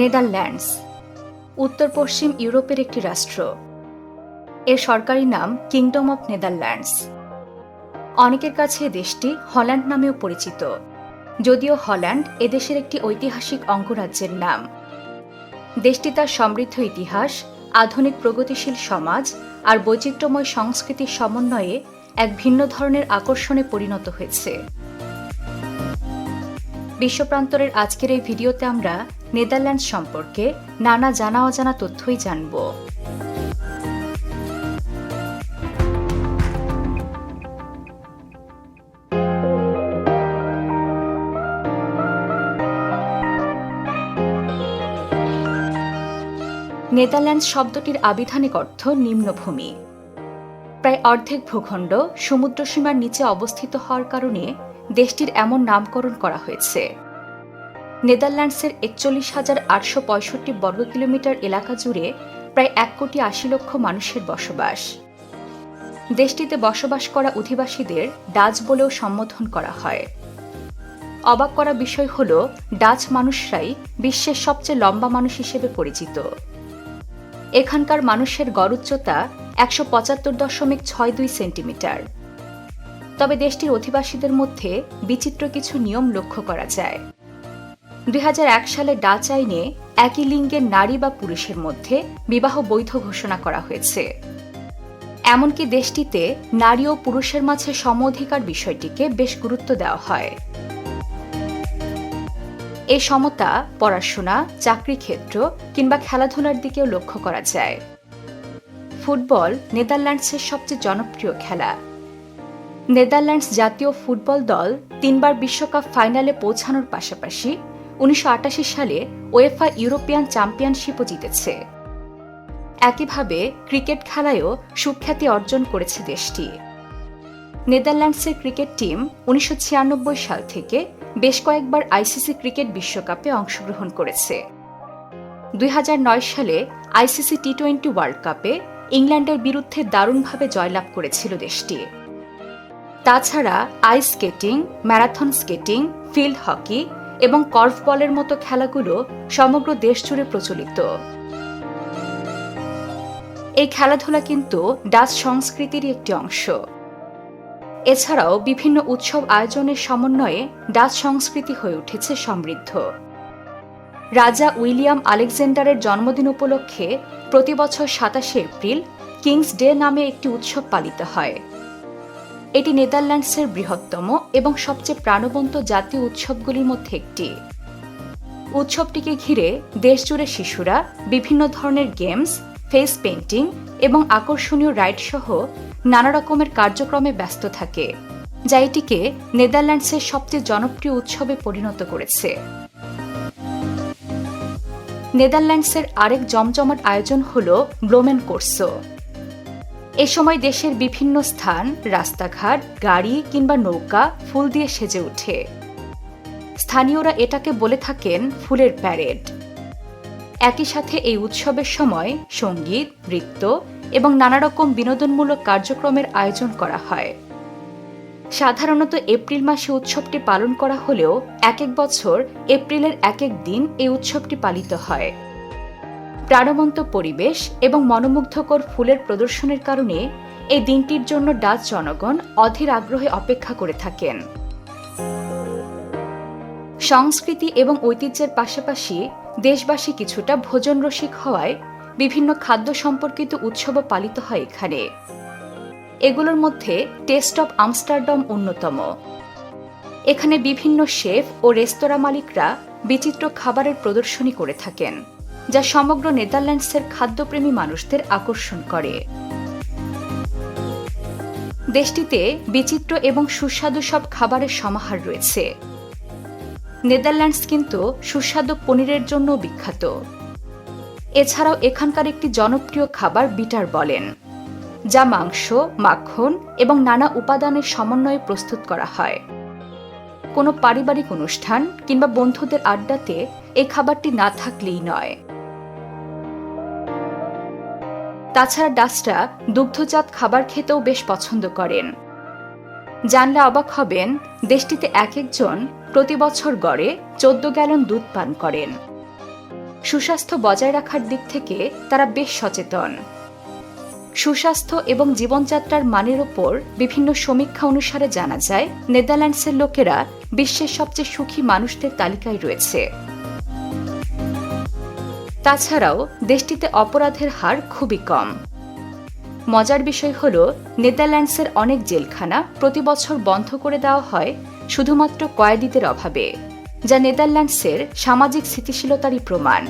Netherlands উত্তর পশ্চিম ইউরোপের একটি রাষ্ট্র। এর সরকারি নাম কিংডম অব নেদারল্যান্ডস। অনেকের কাছে দেশটি হল্যান্ড নামেও পরিচিত, যদিও হল্যান্ড এদেশের একটি ঐতিহাসিক অঙ্গরাজ্যের নাম। দেশটি তার সমৃদ্ধ ইতিহাস, আধুনিক প্রগতিশীল সমাজ আর বৈচিত্র্যময় সংস্কৃতির সমন্বয়ে এক ভিন্ন ধরনের আকর্ষণে পরিণত হয়েছে। বিশ্বপ্রান্তরের আজকের এই ভিডিওতে আমরা নেদারল্যান্ড সম্পর্কে নানা জানা অজানা তথ্যই জানব। নেদারল্যান্ড শব্দটির আবিধানিক অর্থ নিম্নভূমি। প্রায় অর্ধেক ভূখণ্ড সমুদ্রসীমার নিচে অবস্থিত হওয়ার কারণে দেশটির এমন নামকরণ করা হয়েছে। নেদারল্যান্ডসের একচল্লিশ হাজার আটশো পঁয়ষট্টি বর্গ কিলোমিটার এলাকা জুড়ে প্রায় এক কোটি আশি লক্ষ মানুষের বসবাস। দেশটিতে বসবাস করা অধিবাসীদের ডাচ বলেও সম্বোধন করা হয়। অবাক করা বিষয় হল, ডাচ মানুষরাই বিশ্বের সবচেয়ে লম্বা মানুষ হিসেবে পরিচিত। এখানকার মানুষের গড় উচ্চতা একশো পঁচাত্তর দশমিক ছয় দুই সেন্টিমিটার। তবে দেশটির অধিবাসীদের মধ্যে বিচিত্র কিছু নিয়ম লক্ষ্য করা যায়। দুই হাজার এক সালে ডাচ আইনে একই লিঙ্গের নারী বা পুরুষের মধ্যে বিবাহ বৈধ ঘোষণা করা হয়েছে। এমনকি দেশটিতে নারী ও পুরুষের মাঝে সম অধিকার বিষয়টিকে বেশ গুরুত্ব দেওয়া হয়। এই সমতা, পড়াশোনা, চাকরি ক্ষেত্র কিংবা খেলাধুলার দিকেও লক্ষ্য করা যায়। ফুটবল নেদারল্যান্ডসের সবচেয়ে জনপ্রিয় খেলা। নেদারল্যান্ডস জাতীয় ফুটবল দল তিনবার বিশ্বকাপ ফাইনালে পৌঁছানোর পাশাপাশি উনিশশো আটাশি সালে ওয়েফা ইউরোপিয়ান চ্যাম্পিয়নশিপও জিতেছে। একইভাবে ক্রিকেট খেলায়ও সুখ্যাতি অর্জন করেছে দেশটি। নেদারল্যান্ডসের ক্রিকেট টিম উনিশশো ছিয়ানব্বই সাল থেকে বেশ কয়েকবার আইসিসি ক্রিকেট বিশ্বকাপে অংশগ্রহণ করেছে। দুই হাজার নয় সালে আইসিসি টি টোয়েন্টি ওয়ার্ল্ড কাপে ইংল্যান্ডের বিরুদ্ধে দারুণভাবে জয়লাভ করেছিল দেশটি। তাছাড়া ice skating, marathon skating, field hockey এবং কর্ফবলের মতো খেলাগুলো সমগ্র দেশ জুড়ে প্রচলিত। এই খেলাধুলা কিন্তু ডাচ সংস্কৃতির একটি অংশ। এছাড়াও বিভিন্ন উৎসব আয়োজনের সমন্বয়ে ডাচ সংস্কৃতি হয়ে উঠেছে সমৃদ্ধ। রাজা উইলিয়াম আলেকজান্ডারের জন্মদিন উপলক্ষে প্রতি বছর সাতাশে এপ্রিল কিংস ডে নামে একটি উৎসব পালিত হয়। এটি নেদারল্যান্ডসের বৃহত্তম এবং সবচেয়ে প্রাণবন্ত জাতীয় উৎসবগুলির মধ্যে একটি। উৎসবটিকে ঘিরে দেশজুড়ে শিশুরা বিভিন্ন ধরনের গেমস, ফেস পেন্টিং এবং আকর্ষণীয় রাইড সহ নানা রকমের কার্যক্রমে ব্যস্ত থাকে, যা এটিকে নেদারল্যান্ডসের সবচেয়ে জনপ্রিয় উৎসবে পরিণত করেছে। নেদারল্যান্ডসের আরেক জমজমাট আয়োজন হল ব্লোমেন কোর্সো এ সময় দেশের বিভিন্ন স্থান, রাস্তাঘাট, গাড়ি কিংবা নৌকা ফুল দিয়ে সেজে ওঠে। স্থানীয়রা এটাকে বলে থাকেন ফুলের প্যারেড। একই সাথে এই উৎসবের সময় সংগীত, নৃত্য এবং নানা রকম বিনোদনমূলক কার্যক্রমের আয়োজন করা হয়। সাধারণত এপ্রিল মাসে উৎসবটি পালন করা হলেও এক এক বছর এপ্রিলের এক এক দিন এই উৎসবটি পালিত হয়। প্রাণবন্ত পরিবেশ এবং মনোমুগ্ধকর ফুলের প্রদর্শনের কারণে এই দিনটির জন্য ডাচ জনগণ অধীর আগ্রহে অপেক্ষা করে থাকেন। সংস্কৃতি এবং ঐতিহ্যের পাশাপাশি দেশবাসী কিছুটা ভোজন রসিক হওয়ায় বিভিন্ন খাদ্য সম্পর্কিত উৎসবও পালিত হয় এখানে। এগুলোর মধ্যে টেস্ট অব আমস্টারডম অন্যতম। এখানে বিভিন্ন শেফ ও রেস্তোরাঁ মালিকরা বিচিত্র খাবারের প্রদর্শনী করে থাকেন। যা সমগ্র নেদারল্যান্ডসের খাদ্যপ্রেমী মানুষদের আকর্ষণ করে। দেশটিতে বিচিত্র এবং সুস্বাদু সব খাবারের সমাহার রয়েছে। নেদারল্যান্ডস কিন্তু সুস্বাদু পনিরের জন্য বিখ্যাত। এছাড়াও এখানকার একটি জনপ্রিয় খাবার বিটার বলেন, যা মাংস, মাখন এবং নানা উপাদানের সমন্বয়ে প্রস্তুত করা হয়। কোনো পারিবারিক অনুষ্ঠান কিংবা বন্ধুদের আড্ডাতে এই খাবারটি না থাকলেই নয়। তাছাড়া ডাচরা দুগ্ধজাত খাবার খেতেও বেশ পছন্দ করেন। জানলে অবাক হবেন, দেশটিতে এক একজন প্রতি বছর গড়ে চোদ্দ গ্যালন দুধ পান করেন। সুস্বাস্থ্য বজায় রাখার দিক থেকে তারা বেশ সচেতন। সুস্বাস্থ্য এবং জীবনযাত্রার মানের ওপর বিভিন্ন সমীক্ষা অনুসারে জানা যায়, নেদারল্যান্ডসের লোকেরা বিশ্বের সবচেয়ে সুখী মানুষদের তালিকায় রয়েছে। তাছাড়াও, দেশটিতে অপরাধের হার খুবই কম। মজার বিষয় হল, নেদারল্যান্ডসের অনেক জেলখানা প্রতি বছর বন্ধ করে দেওয়া হয় শুধুমাত্র কয়েদিদের অভাবে, যা নেদারল্যান্ডসের সামাজিক স্থিতিশীলতারই প্রমাণ।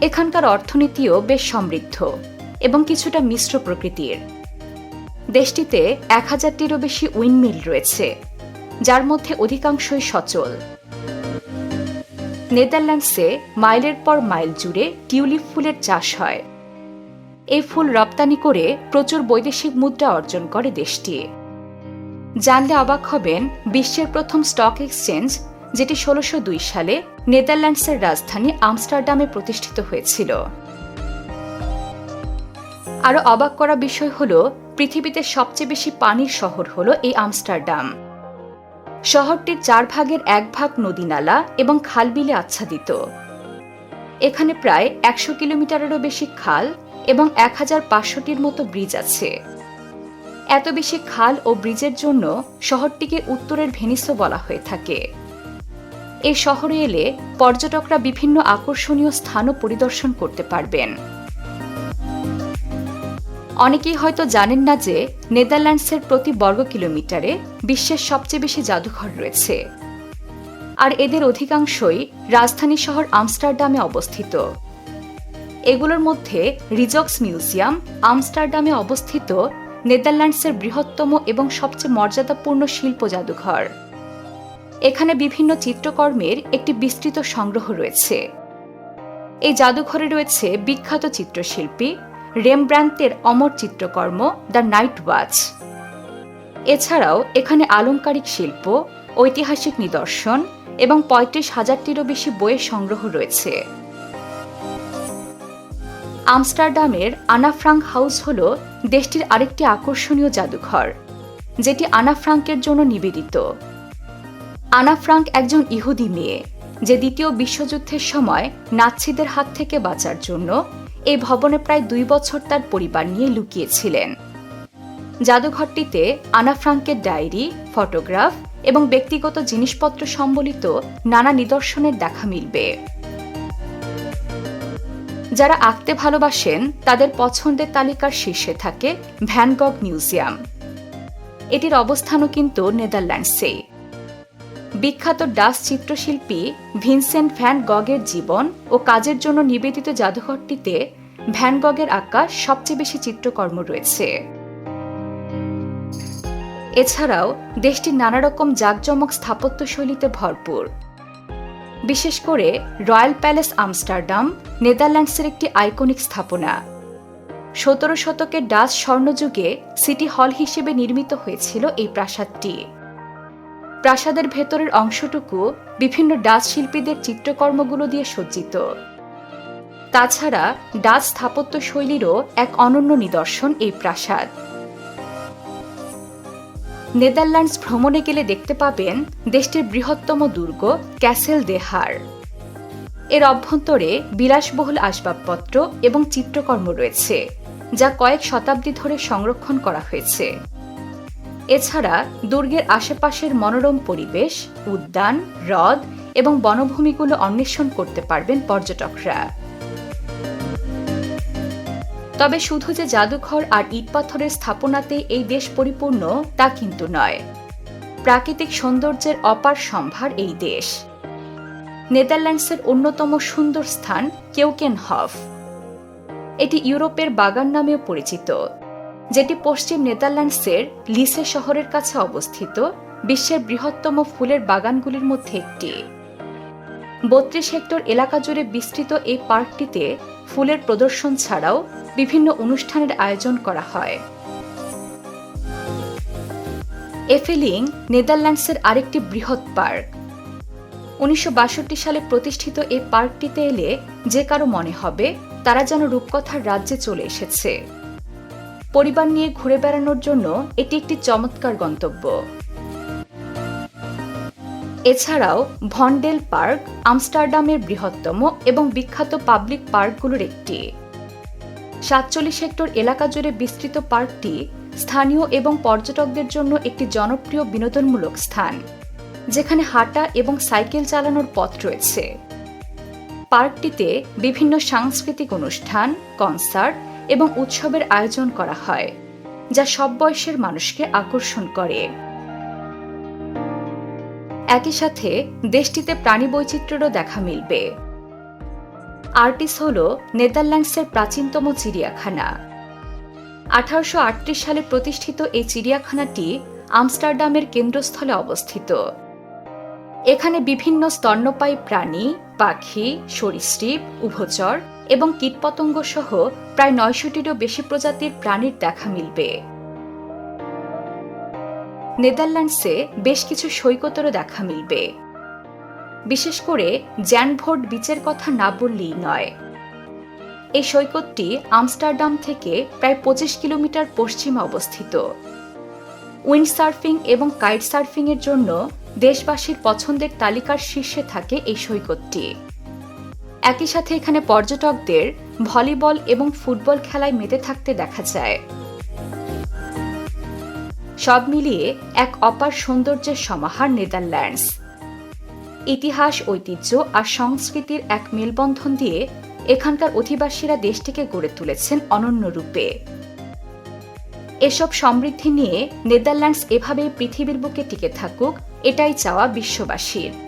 এখানকার অর্থনীতিও বেশ সমৃদ্ধ এবং কিছুটা মিশ্র প্রকৃতির। দেশটিতে এক হাজারটিরও বেশি উইন্ডমিল রয়েছে, যার মধ্যে অধিকাংশই সচল। নেদারল্যান্ডসে মাইলের পর মাইল জুড়ে টিউলিপ ফুলের চাষ হয়। এই ফুল রপ্তানি করে প্রচুর বৈদেশিক মুদ্রা অর্জন করে দেশটি। জানলে অবাক হবেন বিশ্বের প্রথম স্টক এক্সচেঞ্জ, যেটি ষোলোশো সালে নেদারল্যান্ডসের রাজধানী আমস্টারডামে প্রতিষ্ঠিত হয়েছিল। আরও অবাক করা বিষয় হল, পৃথিবীতে সবচেয়ে বেশি পানির শহর হল এই আমস্টারডাম। শহরটির চার ভাগের এক ভাগ নদীনালা এবং খালবিলে আচ্ছাদিত। এখানে প্রায় একশো কিলোমিটারেরও বেশি খাল এবং এক হাজার পাঁচশোটির মতো ব্রিজ আছে। এত বেশি খাল ও ব্রিজের জন্য শহরটিকে উত্তরের ভেনিসও বলা হয়ে থাকে। এই শহরে এলে পর্যটকরা বিভিন্ন আকর্ষণীয় স্থানও পরিদর্শন করতে পারবেন। অনেকেই হয়তো জানেন না যে নেদারল্যান্ডসের প্রতি বর্গ কিলোমিটারে বিশ্বের সবচেয়ে বেশি জাদুঘর রয়েছে। আর এদের অধিকাংশই রাজধানী শহর আমস্টারডামে অবস্থিত। এগুলোর মধ্যে রিজক্স মিউজিয়াম আমস্টারডামে অবস্থিত নেদারল্যান্ডসের বৃহত্তম এবং সবচেয়ে মর্যাদাপূর্ণ শিল্প জাদুঘর। এখানে বিভিন্ন চিত্রকর্মের একটি বিস্তৃত সংগ্রহ রয়েছে। এই জাদুঘরে রয়েছে বিখ্যাত চিত্রশিল্পী রেমব্র্যান্তের অমর চিত্রকর্ম দ্য নাইট ওয়াচ। এছাড়াও এখানে আলংকারিক শিল্প, ঐতিহাসিক নিদর্শন এবং পঁয়ত্রিশ হাজারটিরও বেশি বইয়ের সংগ্রহ রয়েছে। আমস্টারডামের আনা ফ্রাঙ্ক হাউস হল দেশটির আরেকটি আকর্ষণীয় জাদুঘর, যেটি আনা ফ্রাঙ্কের জন্য নিবেদিত। আনা ফ্রাঙ্ক একজন ইহুদি মেয়ে, যে দ্বিতীয় বিশ্বযুদ্ধের সময় নাৎসিদের হাত থেকে বাঁচার জন্য এই ভবনে প্রায় দুই বছর তার পরিবার নিয়ে লুকিয়েছিলেন। জাদুঘরটিতে আনা ফ্রাঙ্কের ডায়েরি, ফটোগ্রাফ এবং ব্যক্তিগত জিনিসপত্র সম্বলিত নানা নিদর্শনের দেখা মিলবে। যারা আঁকতে ভালোবাসেন, তাদের পছন্দের তালিকার শীর্ষে থাকে ভ্যানগগ মিউজিয়াম। এটির অবস্থানও কিন্তু নেদারল্যান্ডসেই। বিখ্যাত ডাস চিত্রশিল্পী ভিনসেন্ট ভ্যান গগের জীবন ও কাজের জন্য নিবেদিত জাদুঘরটিতে ভ্যান গগের আঁকা সবচেয়ে বেশি চিত্রকর্ম রয়েছে। এছাড়াও দেশটির নানা রকম জাঁকজমক স্থাপত্য শৈলীতে ভরপুর। বিশেষ করে রয়্যাল প্যালেস আমস্টারডাম নেদারল্যান্ডসের একটি আইকনিক স্থাপনা। সতেরো শতকের ডাচ স্বর্ণযুগে সিটি হল হিসেবে নির্মিত হয়েছিল এই প্রাসাদটি। প্রাসাদের ভেতরের অংশটুকু বিভিন্ন ডাচ শিল্পীদের চিত্রকর্মগুলো দিয়ে সজ্জিত। তাছাড়া ডাচ স্থাপত্য শৈলীরও এক অনন্য নিদর্শন এই প্রাসাদ। নেদারল্যান্ডস ভ্রমণে গেলে দেখতে পাবেন দেশটির বৃহত্তম দুর্গ ক্যাসেল দেহার এর অভ্যন্তরে বিলাসবহুল আসবাবপত্র এবং চিত্রকর্ম রয়েছে, যা কয়েক শতাব্দী ধরে সংরক্ষণ করা হয়েছে। এছাড়া দুর্গের আশেপাশের মনোরম পরিবেশ, উদ্যান, হ্রদ এবং বনভূমিগুলো অন্বেষণ করতে পারবেন পর্যটকরা। তবে শুধু যে জাদুঘর আর ইটপাথরের স্থাপনাতে এই দেশ পরিপূর্ণ, তা কিন্তু নয়। প্রাকৃতিক সৌন্দর্যের অপার সম্ভার এই দেশ। নেদারল্যান্ডসের অন্যতম সুন্দর স্থান কেউকেন হফ এটি ইউরোপের বাগান নামেও পরিচিত। যেটি পশ্চিম নেদারল্যান্ডসের লিসে শহরের কাছে অবস্থিত, বিশ্বের বৃহত্তম ফুলের বাগানগুলির মধ্যে একটি। বত্রিশ হেক্টর এলাকা জুড়ে বিস্তৃত এই পার্কটিতে ফুলের প্রদর্শন ছাড়াও বিভিন্ন অনুষ্ঠানের আয়োজন করা হয়। এফেলিং নেদারল্যান্ডসের আরেকটি বৃহৎ পার্ক। উনিশশো বাষট্টি সালে প্রতিষ্ঠিত এই পার্কটিতে এলে যে কারও মনে হবে, তারা যেন রূপকথার রাজ্যে চলে এসেছে। পরিবার নিয়ে ঘুরে বেড়ানোর জন্য এটি একটি চমৎকার গন্তব্য। এছাড়াও ভন্ডেল পার্ক আমস্টারডামের বৃহত্তম এবং বিখ্যাত পাবলিক পার্কগুলোর একটি। সাতচল্লিশ হেক্টর এলাকা জুড়ে বিস্তৃত পার্কটি স্থানীয় এবং পর্যটকদের জন্য একটি জনপ্রিয় বিনোদনমূলক স্থান, যেখানে হাঁটা এবং সাইকেল চালানোর পথ রয়েছে। পার্কটিতে বিভিন্ন সাংস্কৃতিক অনুষ্ঠান, কনসার্ট এবং উৎসবের আয়োজন করা হয়, যা সব বয়সের মানুষকে আকর্ষণ করে। একই সাথে দেশটিতে প্রাণী বৈচিত্র্যেরও দেখা মিলবে। আর্টিস হল নেদারল্যান্ডসের প্রাচীনতম চিড়িয়াখানা। আঠারোশ আটত্রিশ সালে প্রতিষ্ঠিত এই চিড়িয়াখানাটি আমস্টারডামের কেন্দ্রস্থলে অবস্থিত। এখানে বিভিন্ন স্তন্যপায়ী প্রাণী, পাখি, সরীসৃপ, উভচর এবং কীটপতঙ্গ সহ প্রায় নয়শোটিরও বেশি প্রজাতির প্রাণীর দেখা মিলবে। নেদারল্যান্ডসে বেশ কিছু সৈকতেরও দেখা মিলবে। বিশেষ করে জ্যানভোর্ড বিচের কথা না বললেই নয়। এই সৈকতটি আমস্টারডাম থেকে প্রায় পঁচিশ কিলোমিটার পশ্চিমে অবস্থিত। উইন্ড সার্ফিং এবং কাইট সার্ফিং এর জন্য দেশবাসীর পছন্দের তালিকার শীর্ষে থাকে এই সৈকতটি। একই সাথে এখানে পর্যটকদের ভলিবল এবং ফুটবল খেলায় মেতে থাকতে দেখা যায়। সব মিলিয়ে এক অপার সৌন্দর্যের সমাহার নেদারল্যান্ডস। ইতিহাস, ঐতিহ্য আর সংস্কৃতির এক মেলবন্ধন দিয়ে এখানকার অধিবাসীরা দেশটিকে গড়ে তুলেছেন অনন্য রূপে। এসব সমৃদ্ধি নিয়ে নেদারল্যান্ডস এভাবে পৃথিবীর বুকে টিকে থাকুক, এটাই চাওয়া বিশ্ববাসীর।